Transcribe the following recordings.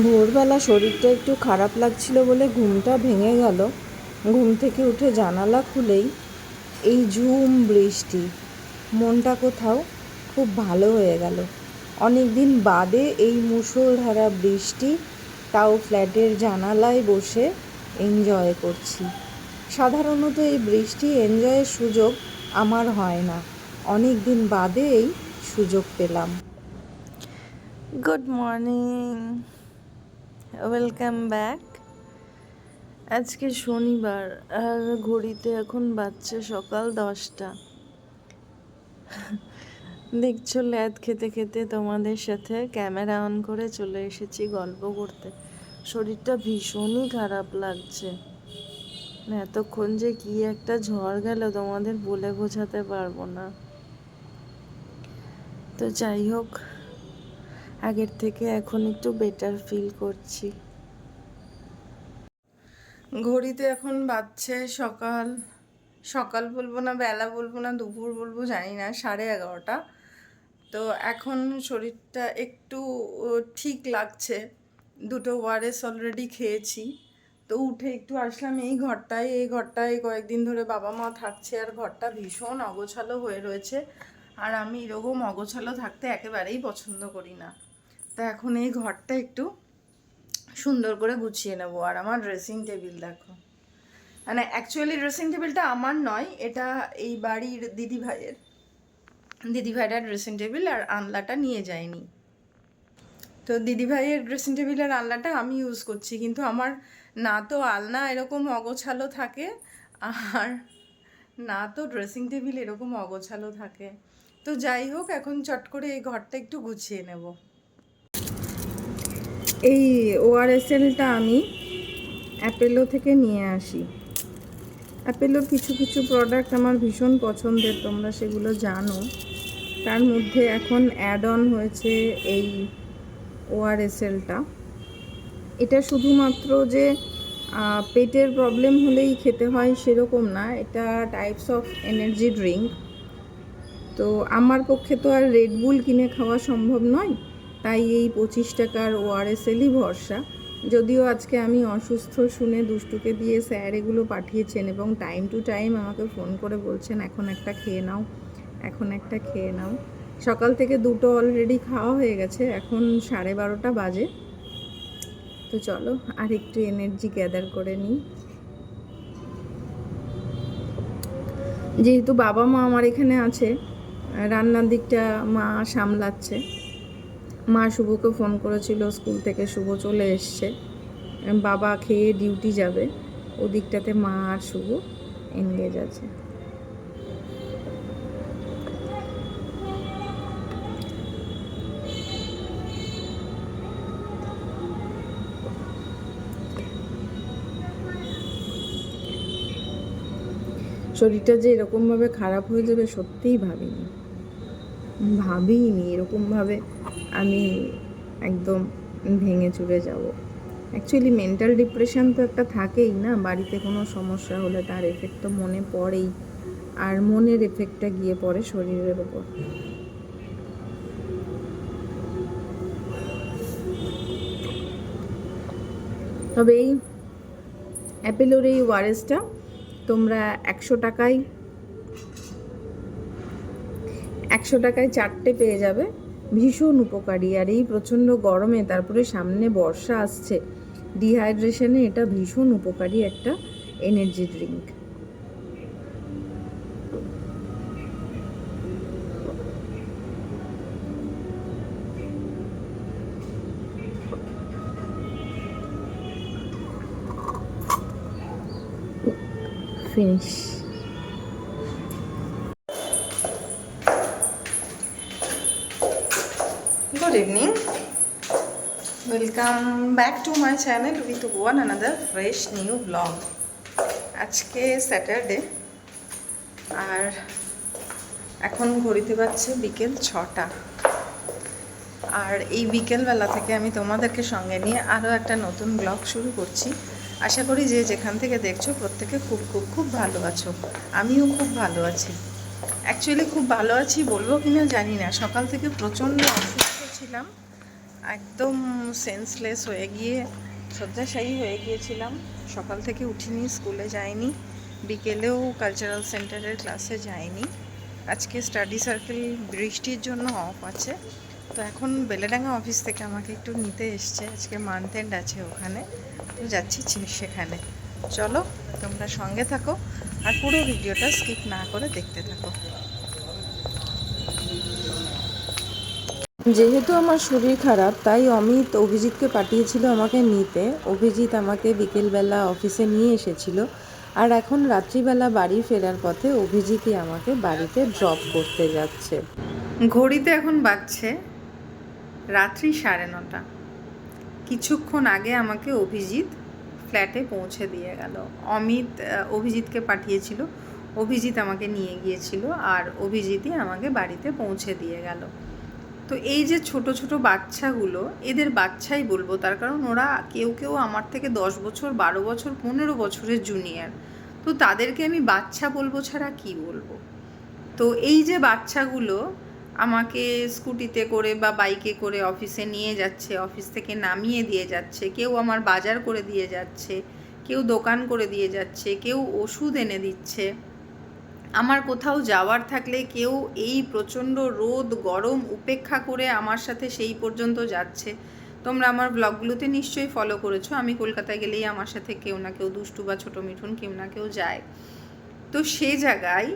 ভোরবেলা শরীরটা একটু খারাপ লাগছিল বলে ঘুমটা ভেঙে গেল। ঘুম থেকে উঠে জানালা খুলেই এই ঝুম বৃষ্টি। মনটা কোথাও খুব ভালো হয়ে গেল। অনেক দিন বাদে এই মুষলধারা বৃষ্টি, তাও ফ্ল্যাটের জানালায় বসে এনজয় করছি। সাধারণত এই বৃষ্টি এনজয়ের সুযোগ আমার হয় না। অনেক দিন বাদে এই সুযোগ পেলাম। গুড মর্নিং ওয়েলকাম ব্যাক আজকে শনিবার, আর ঘড়িতে এখন বাজছে সকাল দশটা। দেখছ, ল্যাদ খেতে খেতে তোমাদের সাথে ক্যামেরা অন করে চলে এসেছি গল্প করতে। শরীরটা ভীষণই খারাপ লাগছে। এতক্ষণ যে কি একটা ঝড় গেল তোমাদের বলে বোঝাতে পারব না। তো যাই হোক আগের থেকে এখন একটু বেটার ফিল করছি। ঘড়িতে এখন বাজছে সকাল সকাল বলব না, বেলা বলব না, দুপুর বলব, জানি না, সাড়ে এগারোটা। তো এখন শরীরটা একটু ঠিক লাগছে। দুটো ওয়ারেস অলরেডি খেয়েছি। তো উঠে একটু আসলাম এই ঘরটায় এই ঘরটায় কয়েকদিন ধরে বাবা মা থাকছে আর ঘরটা ভীষণ অগোছালো হয়ে রয়েছে। আর আমি এরকম অগোছালো থাকতে একেবারেই পছন্দ করি না। তা এখন এই ঘরটা একটু সুন্দর করে গুছিয়ে নেব। আর আমার ড্রেসিং টেবিল দেখো। মানে অ্যাকচুয়ালি ড্রেসিং টেবিলটা আমার নয়, এটা এই বাড়ির দিদি ভাইয়ের। দিদি ভাইয়ের ড্রেসিং টেবিল আর আনলাটা নিয়ে যায়নি। তো দিদি ভাইয়ের ড্রেসিং টেবিলের আলনাটা আমি ইউজ করছি, কিন্তু আমার না তো আলনা এরকম অগোছালো থাকে, আর না তো ড্রেসিং টেবিল এরকম অগোছালো থাকে। তো যাই হোক, এখন চট করে এই ঘরটা একটু গুছিয়ে নেব। এই ওআরএসএলটা আমি অ্যাপেলো থেকে নিয়ে আসি। অ্যাপেলোর কিছু কিছু প্রোডাক্ট আমার ভীষণ পছন্দের, তোমরা সেগুলো জানো। তার মধ্যে এখন অ্যাড অন হয়েছে এই ওআরএসএলটা এটা শুধুমাত্র যে পেটের প্রবলেম হলেই খেতে হয় সেরকম না, এটা টাইপস অফ এনার্জি ড্রিঙ্ক তো আমার পক্ষে তো আর রেড বুল কিনে খাওয়া সম্ভব নয়। তাই এই পঁচিশ টাকার ওআরএসএলই ভরসা। যদিও আজকে আমি অসুস্থ শুনে দুষ্টুকে দিয়ে স্যার এগুলো পাঠিয়েছেন এবং টাইম টু টাইম আমাকে ফোন করে বলছেন, এখন একটা খেয়ে নাও, এখন একটা খেয়ে নাও। সকাল থেকে দুটো অলরেডি খাওয়া হয়ে গেছে, এখন সাড়ে বারোটা বাজে। তো চলো আর একটু এনার্জি গ্যাদার করে নিই। যেহেতু বাবা মা আমার এখানে আছে, রান্নার দিকটা মা সামলাচ্ছে। মা শুভকে ফোন করেছিল, স্কুল থেকে শুভ চলে এসছে। বাবা খেয়ে ডিউটি যাবে। ওদিকটাতে মা আর শুভ এনগেজ আছে। শরীরটা যে এরকমভাবে খারাপ হয়ে যাবে, সত্যিই ভাবিনি। ভাবিনি এরকমভাবে। আমি একদম ভেঙে চুরে যাব। অ্যাকচুয়ালি মেন্টাল ডিপ্রেশন তো একটা থাকেই না? বাড়িতে কোনো সমস্যা হলে তার এফেক্ট তো মনে পড়েই। আর মনের এফেক্টটা গিয়ে পড়ে শরীরের ওপর তবে এই অ্যাপেলোর এই ওয়ারেসটা তোমরা একশো টাকায় একশো টাকায় চারটে পেয়ে যাবে। ভীষণ উপকারী আর এই প্রচণ্ড গরমে তারপরে সামনে বর্ষা আসছে। ডিহাইড্রেশনে এটা ভীষণ উপকারী একটা energy drink finish Good evening. Welcome back to my channel with one another fresh new blog আজকে স্যাটারডে আর এখন ঘড়িতে পাচ্ছে বিকেল ছটা। আর এই বিকেলবেলা থেকে আমি তোমাদেরকে সঙ্গে নিয়ে আরও একটা নতুন ব্লগ শুরু করছি। আশা করি যে যেখান থেকে দেখছ প্রত্যেকে খুব খুব খুব ভালো আছো। আমিও খুব ভালো আছি। অ্যাকচুয়ালি খুব ভালো আছি বলব কিনা জানি না। সকাল থেকে প্রচণ্ড ছিলাম একদম সেন্সলেস হয়ে গিয়ে শয্যাশায়ী হয়ে গিয়েছিলাম। সকাল থেকে উঠিনি, স্কুলে যাইনি। বিকেলেও কালচারাল সেন্টারের ক্লাসে যাইনি। আজকে স্টাডি সার্কেল বৃষ্টির জন্য অফ আছে। তো এখন বেলেডাঙ্গা অফিস থেকে আমাকে একটু নিতে এসছে। আজকে মান্থ এন্ড আছে ওখানে। তো যাচ্ছি সেখানে। চলো, তোমরা সঙ্গে থাকো আর পুরো ভিডিওটা স্কিপ না করে দেখতে থাকো। যেহেতু আমার শরীর খারাপ, তাই অমিত অভিজিৎকে পাঠিয়েছিল আমাকে নিতে। অভিজিৎ আমাকে বিকেলবেলা অফিসে নিয়ে এসেছিল। আর এখন রাত্রিবেলা বাড়ি ফেরার পথে অভিজিৎই আমাকে বাড়িতে ড্রপ করতে যাচ্ছে। ঘড়িতে এখন বাজছে রাত্রি সাড়ে নটা। কিছুক্ষণ আগে আমাকে অভিজিৎ ফ্ল্যাটে পৌঁছে দিয়ে গেল। অমিত অভিজিৎকে পাঠিয়েছিল। অভিজিৎ আমাকে নিয়ে গিয়েছিল আর অভিজিৎই আমাকে বাড়িতে পৌঁছে দিয়ে গেল। তো এই যে ছোট ছোট বাচ্চাগুলো, এদের বাচ্চাই বলব। তার কারণ ওরা কেউ কেউ আমার থেকে দশ বছর, বারো বছর, পনেরো বছরের জুনিয়র তো তাদেরকে আমি বাচ্চা বলব ছাড়া কি বলব? তো এই যে বাচ্চাগুলো আমাকে স্কুটিতে করে বা বাইকে করে অফিসে নিয়ে যাচ্ছে অফিস থেকে নামিয়ে দিয়ে যাচ্ছে, কেউ আমার বাজার করে দিয়ে যাচ্ছে, কেউ দোকান করে দিয়ে যাচ্ছে, কেউ ওষুধ এনে দিচ্ছে। আমার কোথাও যাওয়ার থাকলে কেউ এই প্রচণ্ড রোদ, গরম উপেক্ষা করে আমার সাথে সেই পর্যন্ত যাচ্ছে। তোমরা আমার ব্লগগুলোতে নিশ্চয়ই ফলো করেছ। আমি কলকাতায় গেলেই আমার সাথে কেউ না কেউ দুষ্টু বা ছোটো মিঠুন কেউ না কেউ যায়। তো সে জায়গায়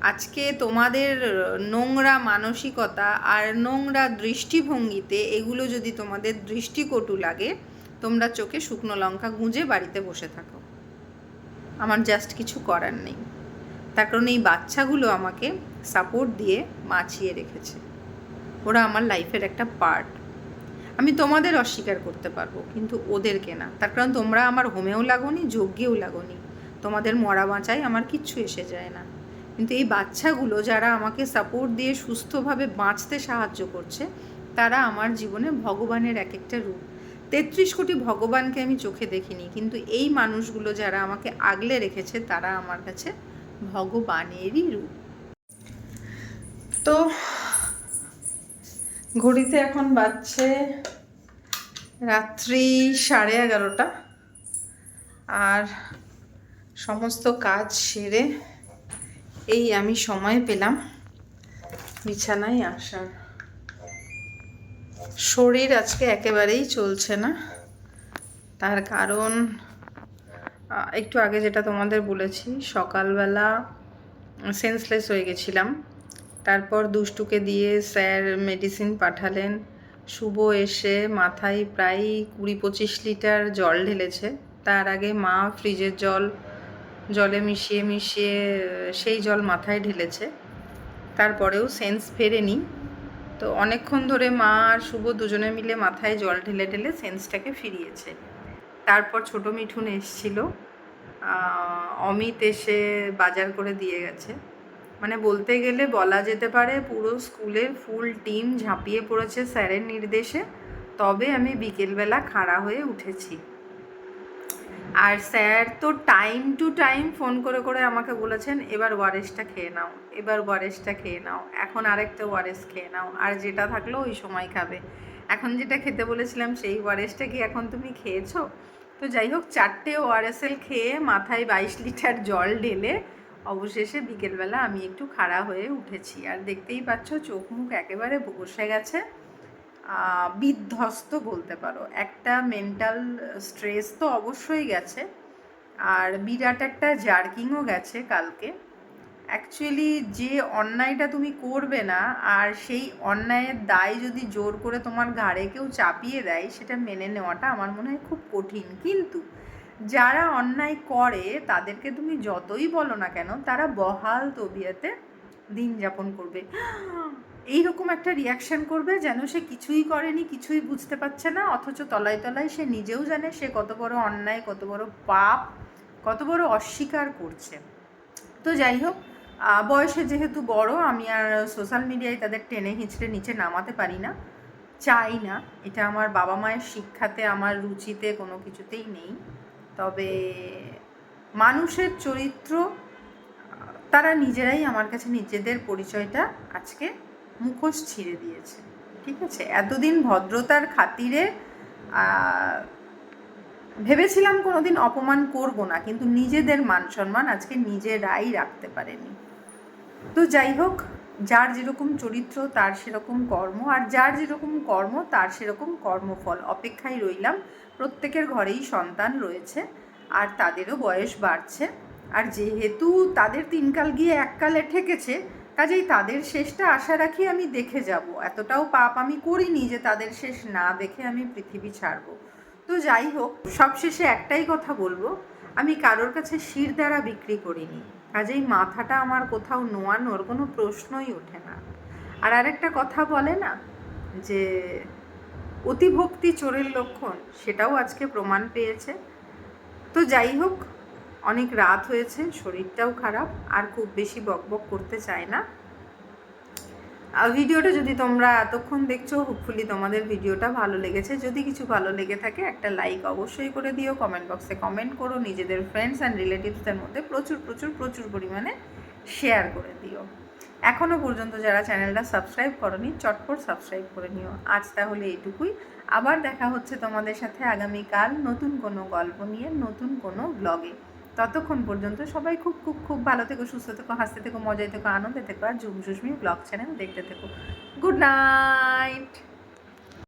আজকে তোমাদের নোংরা মানসিকতা আর নোংরা দৃষ্টিভঙ্গিতে এগুলো যদি তোমাদের দৃষ্টিকটু লাগে, তোমরা চোখে শুকনো লঙ্কা গুঁজে বাড়িতে বসে থাকো। আমার জাস্ট কিছু করার নেই। তার কারণে এই বাচ্চাগুলো আমাকে সাপোর্ট দিয়ে বাঁচিয়ে রেখেছে। ওরা আমার লাইফের একটা পার্ট আমি তোমাদের অস্বীকার করতে পারব, কিন্তু ওদেরকে না। তার কারণ তোমরা আমার হোমেও লাগোনি, যজ্ঞেও লাগোনি। তোমাদের মরা বাঁচায় আমার কিচ্ছু এসে যায় না। কিন্তু এই বাচ্চাগুলো যারা আমাকে সাপোর্ট দিয়ে সুস্থভাবে বাঁচতে সাহায্য করছে, তারা আমার জীবনে ভগবানের এক একটা রূপ। তেত্রিশ কোটি ভগবানকে আমি চোখে দেখিনি, কিন্তু এই মানুষগুলো যারা আমাকে আগলে রেখেছে, তারা আমার কাছে ভগবানেরই রূপ। তো ঘড়িতে এখন বাজছে রাত্রি সাড়ে এগারোটা। আর সমস্ত কাজ সেরে এই আমি সময় পেলাম বিছানায় আসার। শরীর আজকে একেবারেই চলছে না। তার কারণ একটু আগে যেটা তোমাদের বলেছি, সকালবেলা সেন্সলেস হয়ে গেছিলাম। তারপর দুষ্টুকে দিয়ে স্যার মেডিসিন পাঠালেন। শুভ এসে মাথায় প্রায় কুড়ি পঁচিশ লিটার জল ঢেলেছে। তার আগে মা ফ্রিজের জল, জলে মিশিয়ে মিশিয়ে সেই জল মাথায় ঢেলেছে। তারপরেও সেন্স ফেরেনি। তো অনেকক্ষণ ধরে মা আর শুভ দুজনে মিলে মাথায় জল ঢেলে ঢেলে সেন্সটাকে ফিরিয়েছে। তারপর ছোট মিঠুন এসছিল। অমিত এসে বাজার করে দিয়ে গেছে। মানে বলতে গেলে বলা যেতে পারে পুরো স্কুলের ফুল টিম ঝাঁপিয়ে পড়েছে স্যারের নির্দেশে। তবে আমি বিকেলবেলা খাড়া হয়ে উঠেছি। আর স্যার তো টাইম টু টাইম ফোন করে করে আমাকে বলেছেন, এবার ওয়ারেসটা খেয়ে নাও, এবার ওয়ারেসটা খেয়ে নাও, এখন আরেকটা ওয়ারেস খেয়ে নাও, আর যেটা থাকল ওই সময় খাবে। এখন যেটা খেতে বলেছিলাম, সেই ওয়ারেসটা কি এখন তুমি খেয়েছো? তো যাই হোক চারটে ওআরএসএল খেয়ে মাথায় বাইশ লিটার জল ঢেলে অবশেষে বিকেলবেলা আমি একটু খাড়া হয়ে উঠেছি। আর দেখতেই পাচ্ছ, চোখ মুখ একেবারে বসে গেছে। বিধ্বস্ত বলতে পারো। একটা মেন্টাল স্ট্রেস তো অবশ্যই গেছে। আর বিরাট একটা জার্কিংও গেছে কালকে। অ্যাকচুয়ালি যে অন্যায়টা তুমি করবে না, আর সেই অন্যায়ের দায় যদি জোর করে তোমার ঘাড়ে কেউ চাপিয়ে দেয়, সেটা মেনে নেওয়াটা আমার মনে হয় খুব কঠিন। কিন্তু যারা অন্যায় করে, তাদেরকে তুমি যতই বলো না কেন, তারা বহাল তবিয়াতে দিন যাপন করবে। এইরকম একটা রিয়াকশন করবে যেন সে কিছুই করেনি, কিছুই বুঝতে পারছে না, অথচ তলায় তলায় সে নিজেও জানে সে কত বড় অন্যায়, কত বড় পাপ, কত বড় অস্বীকার করছে। তো যাই হোক বয়সে যেহেতু বড়, আমি আর সোশ্যাল মিডিয়ায় তাদের টেনে হিঁচড়ে নিচে নামাতে পারি না। চাই না। এটা আমার বাবা মায়ের শিক্ষাতে, আমার রুচিতে কোনো কিছুতেই নেই। তবে মানুষের চরিত্র, তারা নিজেরাই আমার কাছে নিজেদের পরিচয়টা আজকে মুখোশ ছিঁড়ে দিয়েছে। ঠিক আছে? এতদিন ভদ্রতার খাতিরে ভেবেছিলাম কোনোদিন অপমান করব না, কিন্তু নিজেদের মান সম্মান আজকে নিজেরাই রাখতে পারেনি। তো যাই হোক, যার যেরকম চরিত্র, তার সেরকম কর্ম, আর যার যেরকম কর্ম, তার সেরকম কর্মফল। অপেক্ষায় রইলাম, প্রত্যেকের ঘরেই সন্তান রয়েছে, আর তাদেরও বয়স বাড়ছে। আর যেহেতু তাদের তিনকাল গিয়ে এককালে ঠেকেছে, কাজেই তাদের শেষটা আশা রাখি আমি দেখে যাব। এতটাও পাপ আমি করিনি যে তাদের শেষ না দেখে আমি পৃথিবী ছাড়বো। তো যাই হোক, সবশেষে একটাই কথা বলব, আমি কারোর কাছে শির দ্বারা বিক্রি করিনি। কাজেই মাথাটা আমার কোথাও নোয়ানোর কোনো প্রশ্নই ওঠে না। আর আরেকটা কথা বলে না, যে অতিভক্তি চোরের লক্ষণ, সেটাও আজকে প্রমাণ পেয়েছে। তো যাই হোক, অনেক রাত হয়েছে, শরীরটাও খারাপ, আর খুব বেশি বকবক করতে চায় না। ভিডিওটা যদি তোমরা এতক্ষণ দেখছ হোপফুলি তোমাদের ভিডিওটা ভালো লেগেছে। যদি কিছু ভালো লেগে থাকে, একটা লাইক অবশ্যই করে দিও কমেন্ট বক্সে কমেন্ট করো, নিজেদের ফ্রেন্ডস অ্যান্ড রিলেটিভসদের মধ্যে প্রচুর প্রচুর প্রচুর পরিমাণে শেয়ার করে দিও। এখনও পর্যন্ত যারা চ্যানেলটা সাবস্ক্রাইব করনি, চটপট সাবস্ক্রাইব করে নিও। আজ তাহলে এইটুকুই। আবার দেখা হচ্ছে তোমাদের সাথে আগামীকাল নতুন কোনো গল্প নিয়ে, নতুন কোনো ব্লগে ততক্ষণ পর্যন্ত সবাই খুব খুব খুব ভালো থেকো, সুস্থ থেকো, হাসতে থেকো, মজায় থেকো, আনন্দে থেকো, আর ঝুম সুস্মি ব্লগ চ্যানেল দেখতে থেকো। Good night!